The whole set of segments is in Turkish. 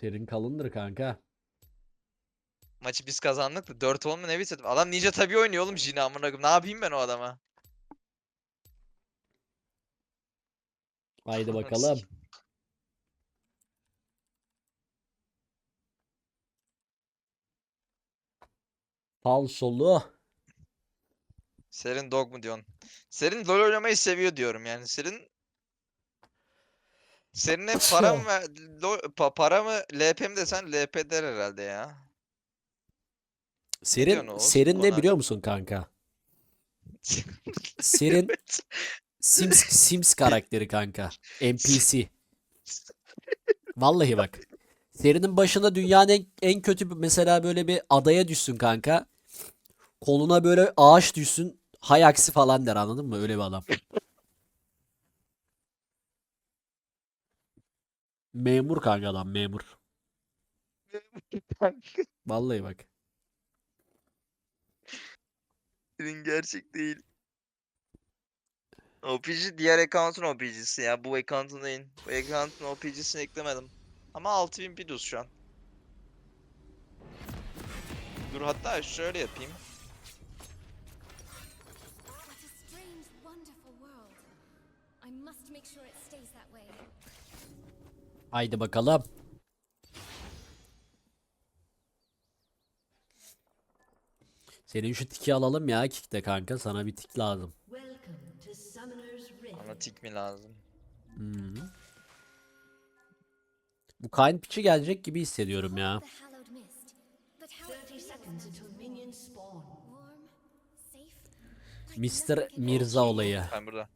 Serin kalındır kanka. Maçı biz kazandık da 4 10 mu ne bitirdim. Adam Ninja tabii oynuyor oğlum Jina amına koyayım. Ne yapayım ben o adama? Haydi bakalım. Falsolu. Serin dog mu diyorsun? Serin LoL oynamayı seviyor diyorum yani. Serin Seninle para mı ver- lo- pa- para mı LP mi desen LP der herhalde ya. diyorsun Serin, Oğuz serin ne bana? biliyor musun kanka? Serin Sims Sims karakteri kanka. NPC. Vallahi bak. Serinin başında dünyanın en, en kötü bir- mesela böyle bir adaya düşsün kanka. Koluna böyle ağaç düşsün. Hay aksi falan der anladın mı? Öyle bir adam. Memur kanka adam memur. Vallahi bak. Senin gerçek değil. OPG diğer account'un OPG'si ya. Bu account'un değil. Bu account'un OPG'sini eklemedim. Ama 6000 pidus şu an. Dur hatta şöyle yapayım. Haydi bakalım. Senin şu tiki alalım ya kickte kanka. Sana bir tik lazım. Bana tik mi lazım? Bu kain piçi gelecek gibi hissediyorum ya. The hallowed mist. But how it 30 feels seconds until minions spawn. warm, safe. Mr. Mirza olayı. Ben burada.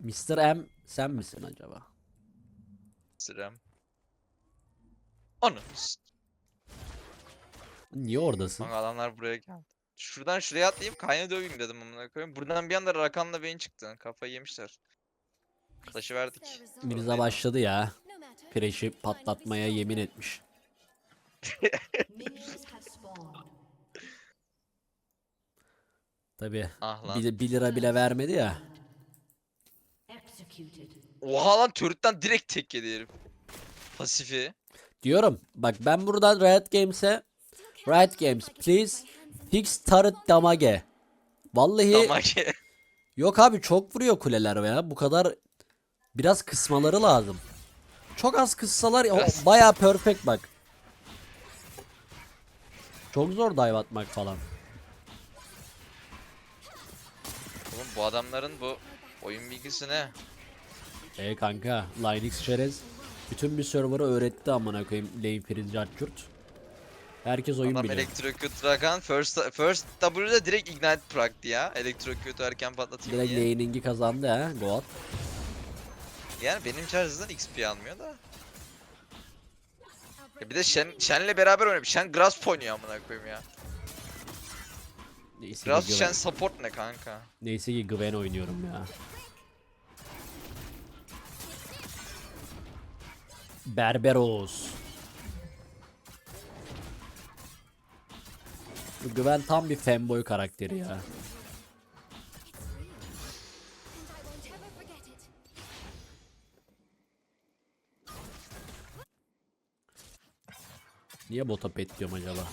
Mr. M sen misin acaba? Sıram. Onu. Niye oradasın? Kanka adamlar buraya geldi. Şuradan şuraya atlayayım kayna döveyim dedim amına koyayım. Buradan bir anda Rakan'la Vayne çıktı. Kafayı yemişler. Taşı verdik. Mirza başladı ya. Preş'i patlatmaya yemin etmiş. Tabi. Ah lan. 1 lira bile vermedi ya. Oha lan turret'ten direkt tek yedi herif. Pasifi. Diyorum bak ben buradan Riot Games'e Riot Games please fix turret damage. Vallahi Damage. yok abi çok vuruyor kuleler ya. Bu kadar biraz kısmaları lazım. Çok az kıssalar o bayağı perfect bak. Çok zor dive atmak falan. Oğlum bu adamların bu oyun bilgisi ne? E kanka Linux çerez bütün bir server'ı öğretti amına koyayım lane freeze cart Herkes oyun Adam biliyor. Electrocute Rakan first first W'de direkt ignite bıraktı ya. Electrocute erken patlatayım Direkt diye. laning'i kazandı ha Goat. Yani benim charge'dan XP almıyor da. Ya bir de Shen, Shen'le beraber oynuyor. Shen Grasp oynuyor amına koyayım ya. Neyse ki, Grasp Gwen, Shen support ne kanka? neyse ki Gwen oynuyorum ya. Berberos. Bu Gwen tam bir fanboy karakteri ya. Niye bota pet diyorum acaba?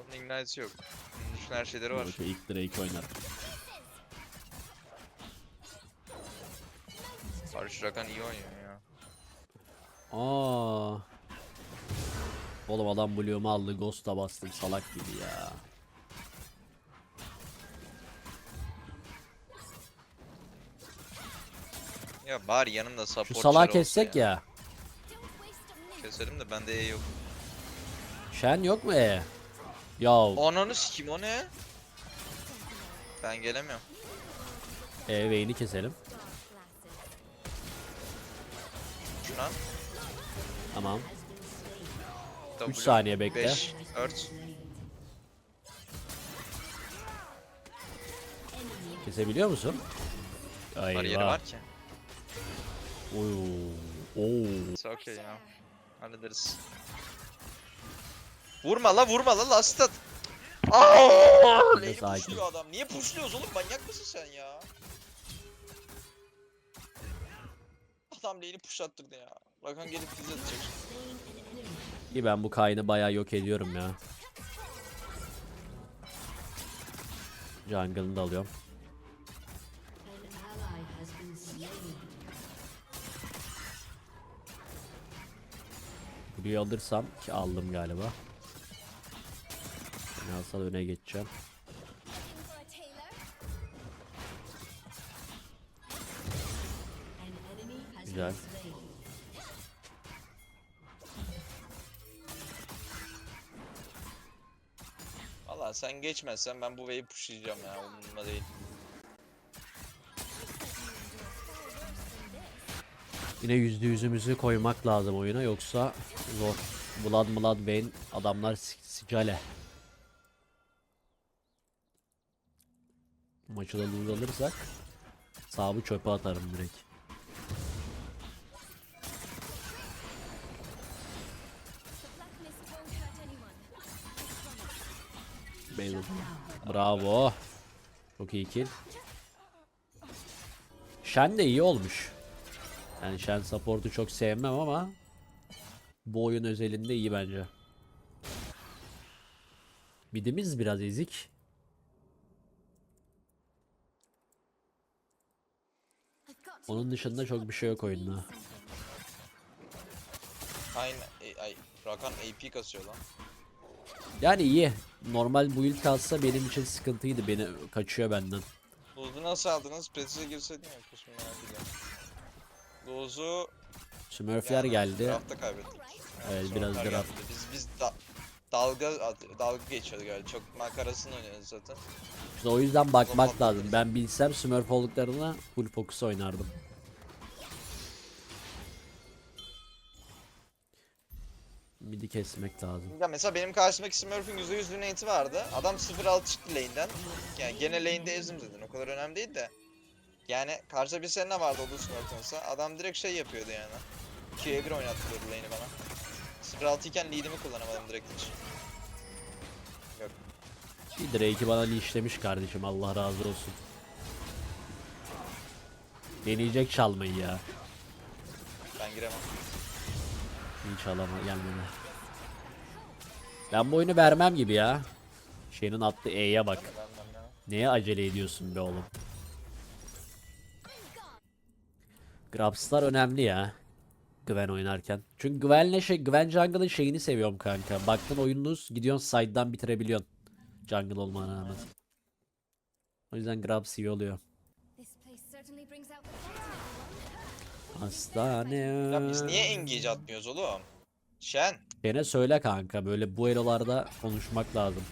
Onun ignite'si yok. Dışında her şeyleri var. Okey, ilk Drake oynar. Rakan iyi oynuyor ya. Aa. Oğlum adam Blue'umu aldı. Ghost'a bastım salak gibi ya. Ya bari yanımda support Şu salağı kessek ya. Keselim de bende E yok. Shen yok mu e? Ya Ananı sikim o ne? Ben gelemiyorum. e Vayne'i keselim. Şuna. Tamam. 3 W, saniye bekle. 5, 4. Kesebiliyor musun? Bariyeri Eyvah. var ki. Oy. Oo. It's okay ya. Hallederiz. Vurma la vurma la last at. Aaaa! Lane'i sakin. adam. Niye pushluyoruz oğlum? Manyak mısın sen ya? Tam lane'i pushlattırdı ya. Rakan gelip bizi atacak. İyi ben bu kaynı bayağı yok ediyorum ya. Jungle'ını da alıyorum. Burayı alırsam ki aldım galiba. Ben alsam öne geçeceğim. Güzel. Valla sen geçmezsen ben bu wave'i pushlayacağım ya. Umurumda değil. Yine yüzde yüzümüzü koymak lazım oyuna yoksa zor. Blood Blood Bane adamlar si- sicale. Maçı da lose alırsak sahabı çöpe atarım direkt. Bale. Bravo. Çok iyi kill. Shen de iyi olmuş. Yani Shen support'u çok sevmem ama bu oyun özelinde iyi bence. Midimiz biraz ezik. Onun dışında çok bir şey yok oyunda. e, ay, Rakan AP kasıyor lan. Yani iyi. Normal build kalsa benim için sıkıntıydı. Beni kaçıyor benden. Lose'u nasıl aldınız? Precise'e girseydin ya ya bile. Smurfler geldi. Draft'ta kaybettik. Evet, biraz geldi. draft. Biz biz da, dalga dalga geçiyorduk yani. Çok makarasını oynuyoruz zaten. İşte o yüzden bakmak lazım. Ben bilsem Smurf olduklarına full focus oynardım. Midi kesmek lazım. Ya mesela benim karşımdaki Smurf'ün %100 lunate'i vardı. Adam 0-6 çıktı lane'den. Yani gene lane'de ezdim zaten. O kadar önemli değil de. Yani karşıda bir sene vardı o ise. Adam direkt şey yapıyordu yani. 2'ye 1 oynattırıyordu lane'i bana. 0-6 iken lead'imi kullanamadım direkt hiç. Yok. Drake'i bana leashlemiş kardeşim Allah razı olsun. Deneyecek çalmayı ya. Ben giremem. Alama gelmedi. Ben bu oyunu vermem gibi ya. Şeyinin attığı E'ye bak. Neye acele ediyorsun be oğlum? Grabs'lar önemli ya. Gwen oynarken. Çünkü Gwen'le şey, Gwen Jungle'ın şeyini seviyorum kanka. Baktın oyununuz gidiyorsun side'dan bitirebiliyorsun. Jungle olmana rağmen. O yüzden Grabs iyi oluyor. Hastane. Ya biz niye engage atmıyoruz oğlum? Shen. Gene söyle kanka böyle bu elolarda konuşmak lazım.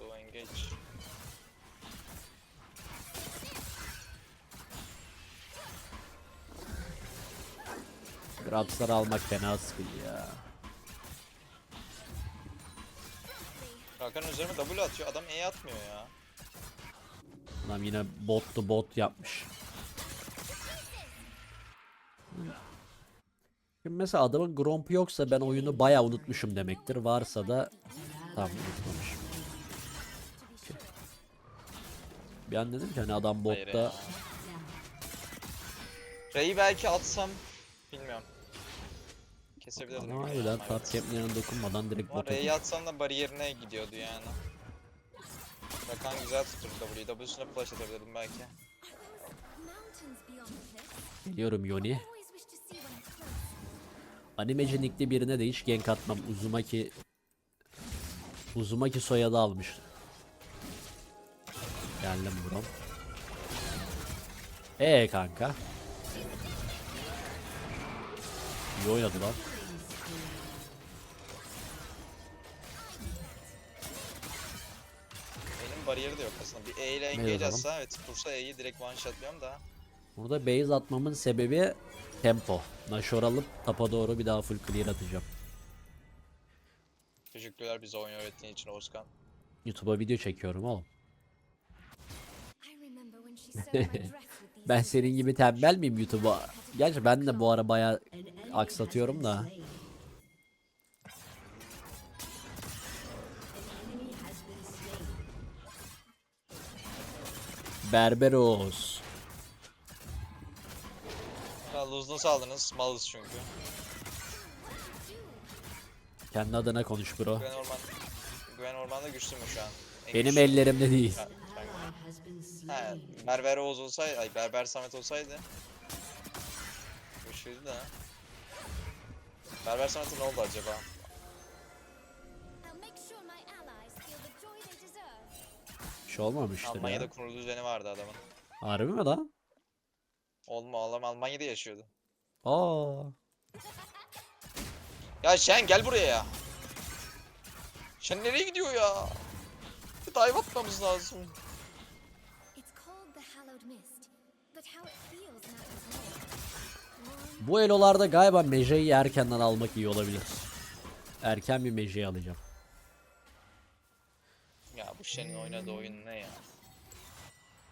O engage. Grabs'ları almak fena sıkıntı ya. Rakan üzerime W atıyor. Adam E atmıyor ya. Adam yine bot to bot yapmış. Şimdi mesela adamın Gromp yoksa ben oyunu bayağı unutmuşum demektir. Varsa da tam unutmamışım. Bir an dedim ki hani adam botta. Ray'i belki atsam bilmiyorum. Kesebilirdim. ama öyle top cap'lerine dokunmadan direkt bota Ray'i atsam da bariyerine gidiyordu yani. Rakan güzel tuturdu W'yi. W'suna flash atabilirdim belki. Geliyorum Yoni. Always wish to see one up close. Animeci nickli birine de hiç gank atmam. Uzumaki Uzumaki soyadı almış. Geldim bro. Ee kanka. İyi oynadı lan. Bariyeri de yok aslında. Bir E ile engage atsa evet tutursa E'yi direkt one shotlıyorum da. Burada base atmamın sebebi tempo. Nashor alıp tapa doğru bir daha full clear atacağım. Teşekkürler bize oyun öğrettiğin için Oğuzkan. YouTube'a video çekiyorum oğlum. Ben senin gibi tembel miyim YouTube'a? Gerçi ben de bu ara bayağı aksatıyorum da. Berberos. Ya lose nasıl aldınız? Malız çünkü. Kendi adına konuş bro. Güven Orman... Güven Orman'da güçlü mü şu an? En Benim güçlü. ellerimde değil. Ha, Ha. Berber Oğuz olsaydı, ay Berber Samet olsaydı. Güçlüydü de. Berber Samet'e ne oldu acaba? Bir şey olmamıştır Almanya'da ya. kurulu düzeni vardı adamın. Harbi mi lan? Olma adam Almanya'da yaşıyordu. Aa. Ya Şen gel buraya ya. Şen nereye gidiyor ya? Dive atmamız lazım. Bu elolarda galiba Meje'yi erkenden almak iyi olabilir. Erken bir Meje'yi alacağım. Ya bu Şen'in oynadığı oyun ne ya?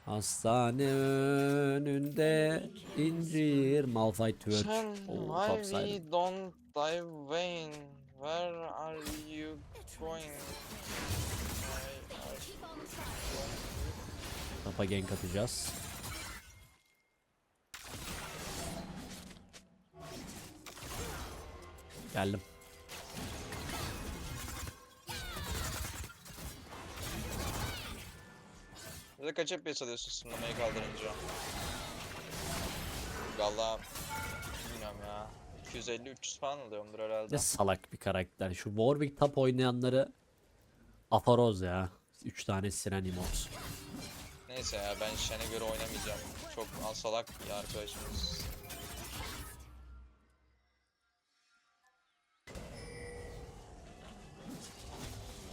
Hastane önünde incir Malphite twerk. Oo, topside. don't dive Vayne. Where are you going? Tapa gank atacağız. Geldim. Bize kaç FPS alıyorsun sınırlamayı kaldırınca? Valla bilmiyorum ya. 250-300 falan alıyorumdur herhalde. Ne salak bir karakter. Şu Warwick top oynayanları Afaroz ya. 3 tane siren emotes. Neyse ya ben Shen'e göre oynamayacağım. Çok salak bir arkadaşımız.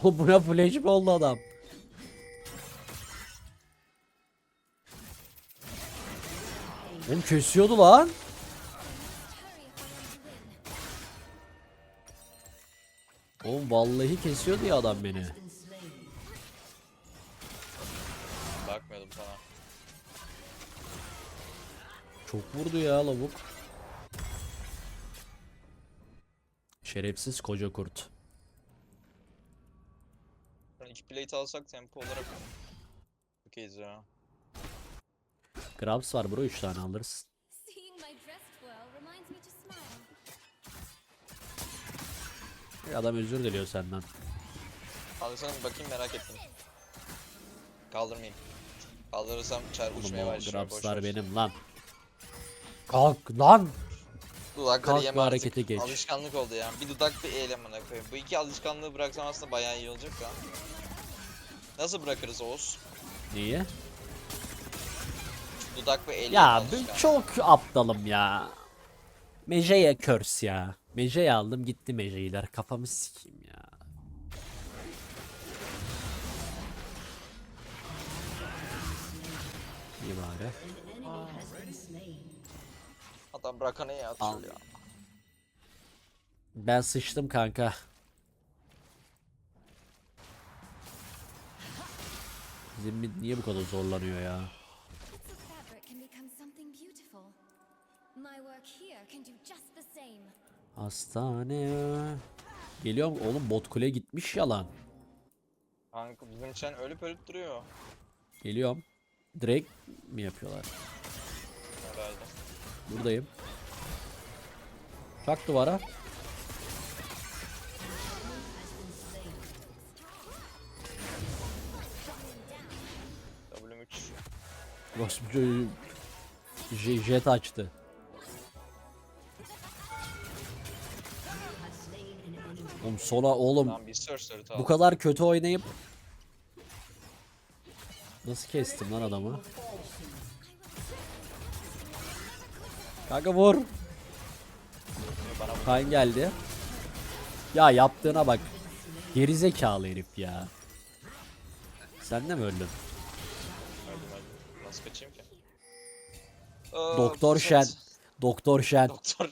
Buna flash mi oldu adam? Oğlum kesiyordu lan. Oğlum vallahi kesiyordu ya adam beni. Bakmıyordum sana. Çok vurdu ya lavuk. Şerefsiz koca kurt. İki plate alsak tempo olarak okeyiz ya. Grabs var bro 3 tane alırız. Adam özür diliyor senden. Kaldırsana bir bakayım merak ettim. Kaldırmayayım. Kaldırırsam çar Oğlum uçmaya o başlıyor. Grabs'lar benim lan. Kalk lan. Dudakları Kalk yeme artık. harekete geç. Alışkanlık oldu ya. Bir dudak bir el amına koyayım. Bu iki alışkanlığı bıraksam aslında bayağı iyi olacak da. Nasıl bırakırız Oğuz? Niye? Dudak ve el Ya ben çok aptalım ya. Meje'ye curse ya. Meje'yi aldım gitti Meje'yiler. Kafamı sikeyim ya. İyi bari. Adam bırakanı ya atıyor ya. Ben sıçtım kanka. Bizim mid niye bu kadar zorlanıyor ya? Hastane. Geliyorum oğlum bot kule gitmiş yalan. Kanka bizim için ölüp ölüp duruyor. Geliyorum. Direkt mi yapıyorlar? Herhalde. Buradayım. Çak duvara. W3. Rospu J- jet açtı. Oğlum sola oğlum bir bu kadar kötü oynayıp Nasıl kestim lan adamı? Kanka vur. Kayn geldi. Ya yaptığına bak. Gerizekalı herif ya. Sen de mi öldün? Öldüm öldüm. Nasıl kaçayım ki? Doktor Şen. Doktor Şen. Doktor.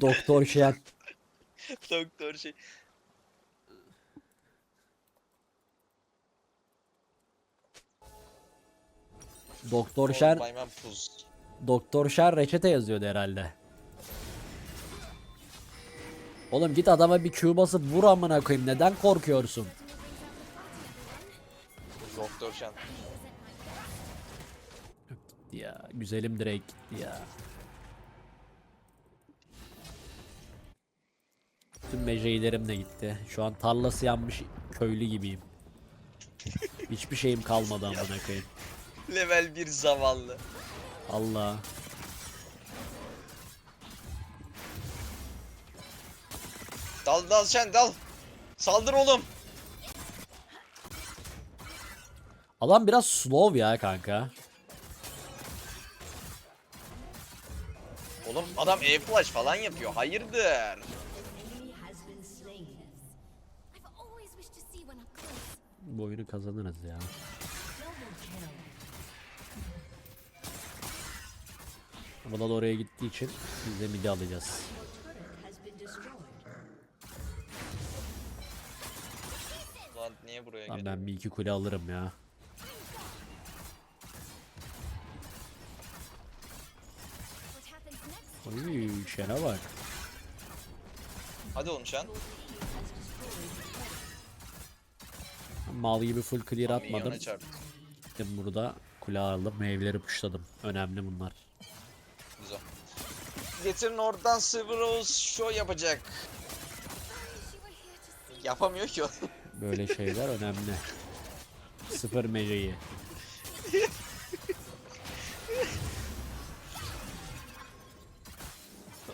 Doktor Şen. Doktor şey. Doktor. Bayman Puz. Doktor Şen reçete yazıyordu herhalde. Oğlum git adama bir Q basıp vur amına koyayım. Neden korkuyorsun? Doktor Şen. Ya güzelim direkt gitti ya. Bütün meceylerim de gitti. Şu an tarlası yanmış köylü gibiyim. Hiçbir şeyim kalmadı amına koyayım. Level 1 zavallı. Allah. Dal dal sen dal. Saldır oğlum. Adam biraz slow ya kanka. Oğlum adam E-flash falan yapıyor. Hayırdır? Bu oyunu kazanırız ya. Ama da oraya gittiği için biz de midi alacağız. Lan niye buraya Lan ben bir iki kule alırım ya. Oy şene bak. Hadi oğlum sen. Mal gibi full clear atmadım. Gittim burada kule aldım. Meyveleri puşladım. Önemli bunlar. Güzel. Getirin oradan Silver Rose show yapacak. Yapamıyor ki o. Böyle şeyler önemli. Sıfır meceyi.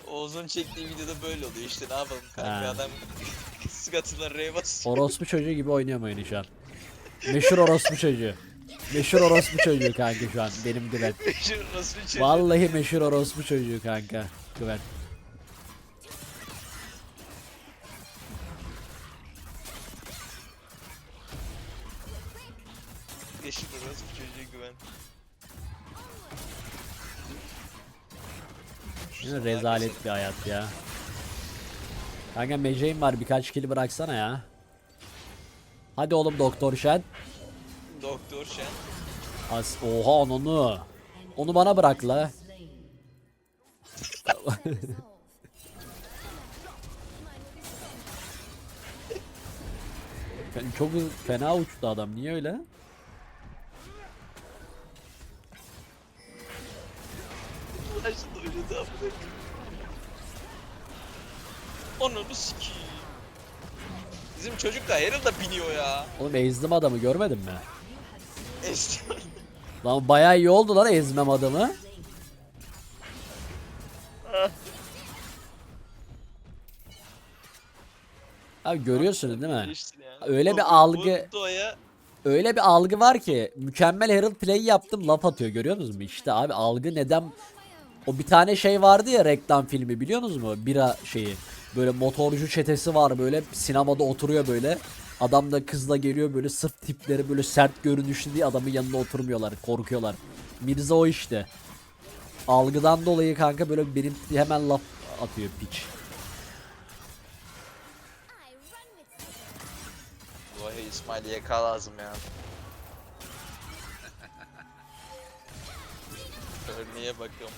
Oğuz'un çektiği videoda böyle oluyor işte ne yapalım kanka Ha. adam skatına R'ye basıyor. Orospu çocuğu gibi oynuyor oyunu şu an. Meşhur orospu çocuğu. Meşhur orospu çocuğu kanka şu an benim Güven. Şu nasıl bir şey? Vallahi meşhur orospu çocuğu kanka. Güven. Yeşil orası bu çocuğa güven. Yine rezalet bir hayat ya. Kanka meceğim var birkaç kili bıraksana ya. Hadi oğlum Doktor Şen. Doktor Shen. As Oha onu. Onu bana bırak la. Çok fena uçtu adam. Niye öyle? Ananı sikiyim. Bizim çocuk da Herald da biniyor ya. Oğlum ezdim adamı görmedin mi? Eston. Lan bayağı iyi oldu lan ezmem adamı. Abi görüyorsunuz değil mi? Öyle bir algı- Öyle bir algı var ki mükemmel Herald play yaptım laf atıyor görüyor musunuz mu? İşte abi algı neden o bir tane şey vardı ya reklam filmi biliyor musunuz mu? Bira şeyi. Böyle motorcu çetesi var böyle sinemada oturuyor böyle. Adam da kızla geliyor böyle sırf tipleri böyle sert görünüşlü diye adamın yanında oturmuyorlar korkuyorlar. Mirza o işte. Algıdan dolayı kanka böyle benim hemen laf atıyor piç. Doğa İsmail YK lazım ya. Örneğe bakıyorum.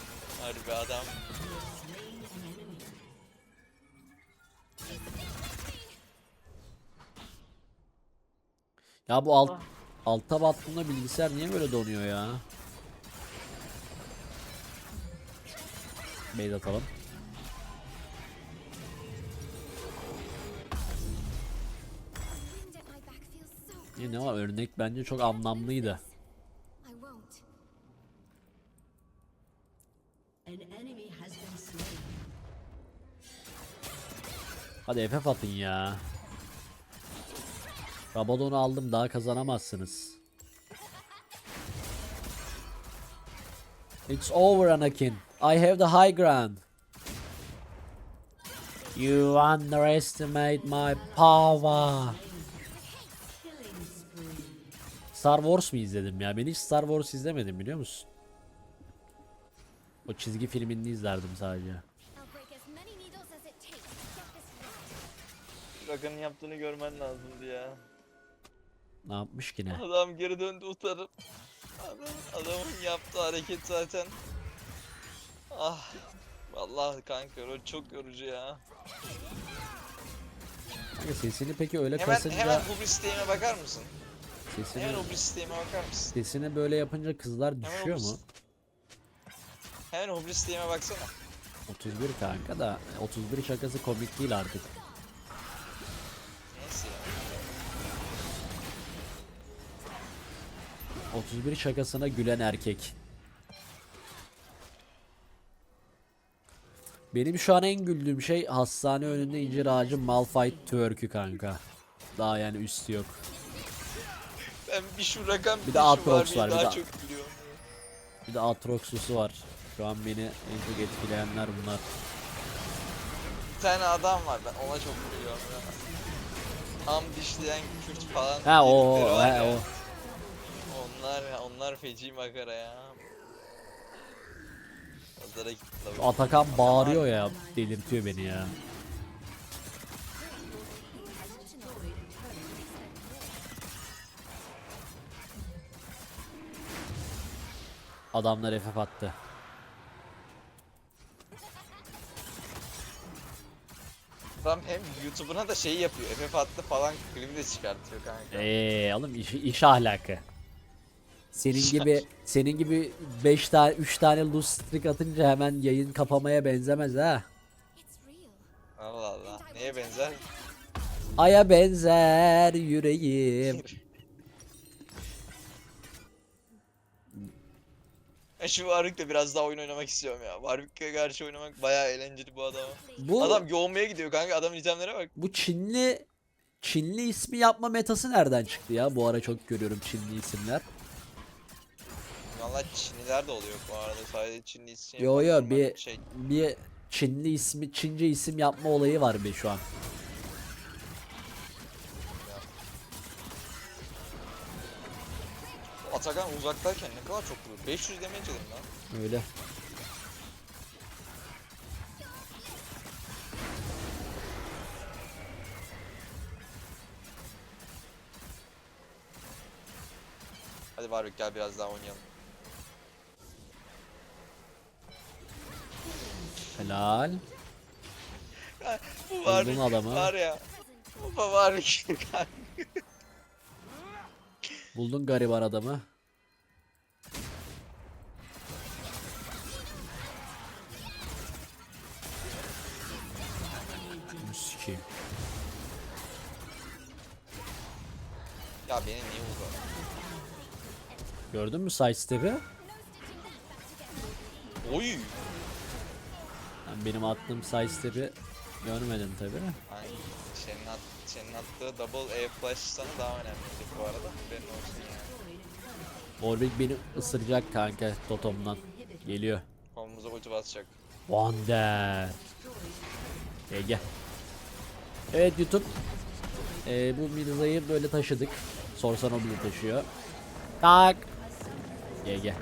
Harbi adam. Ya bu alt alta battığında bilgisayar niye böyle donuyor ya? Beyz atalım. Good. Yine ama örnek bence çok anlamlıydı. I won't. An enemy has been slain. Hadi FF atın ya. Rabadon'u aldım daha kazanamazsınız. It's over Anakin. I have the high ground. You underestimate my power. Star Wars mu izledim ya? Ben hiç Star Wars izlemedim biliyor musun? O çizgi filmini izlerdim sadece. Rakan'ın yaptığını görmen lazımdı ya. Ne yapmış ki ne? Adam geri döndü utanıp. Adam, adamın yaptığı hareket zaten. Ah. Vallahi kanka o çok yorucu ya. Kanka Sesini peki öyle Hemen kasınca hemen hubris isteğime bakar mısın? sesini Hemen hubris isteğime bakar mısın? sesini böyle yapınca kızlar Hemen düşüyor mu? hubris. Hemen Hubris Steam'e baksana. 31 kanka da 31 şakası komik değil artık. Neyse ya. 31 şakasına gülen erkek. Benim şu an en güldüğüm şey hastane önünde incir ağacı Malphite Twerk'ü kanka. Daha yani üstü yok. Ben bir şu rakam bir, bir de Aatrox var, var bir, daha, daha çok biliyorum. Bir de Aatrox'usu var. Şu an beni en çok etkileyenler bunlar. Bir tane adam var ben ona çok gülüyorum ya. Tam dişleyen Kürt falan. Ha o he ya. o. Onlar onlar feci makara ya. Pazara gitti tabii. Atakan bağırıyor ya delirtiyor beni ya. Adamlar FF attı. Adam hem YouTube'una da şey yapıyor. FF attı falan klibi de çıkartıyor kanka. Eee oğlum iş, iş ahlakı. Senin gibi senin gibi 5 tane 3 tane loose streak atınca hemen yayın kapamaya benzemez ha. Allah Allah. Neye benzer? Aya benzer yüreğim. Ben şu Warwick'le biraz daha oyun oynamak istiyorum ya. Warwick'e karşı oynamak bayağı eğlenceli bu adama. Bu Adam yoğunmaya gidiyor kanka. Adamın itemlere bak. bu Çinli Çinli ismi yapma metası nereden çıktı ya? Bu ara çok görüyorum Çinli isimler. Valla Çinliler de oluyor bu arada. Sadece Çinli isim. Yo yo bir şey. bir Çinli ismi Çince isim yapma olayı var bir şu an. Atakan uzaktayken ne kadar çok vuruyor. 500 damage yedim lan. Öyle. Hadi Warwick gel biraz daha oynayalım. Helal. Bu adamı. var ya. Bu kanka. Buldun gariban adamı. Sikeyim. Ya beni niye vurdu? Gördün mü side step'i? Oy! Ben benim attığım side step'i görmedin tabi. Senin, at, senin attığı double A flash sana daha önemliydi bu arada. Haberin olsun yani. Warwick beni ısıracak kanka totomdan. Geliyor. Kolumuza koca basacak. Wonder. Ege. Evet YouTube. Ee, bu Mirza'yı böyle taşıdık. Sorsan o bile taşıyor. Tak. GG.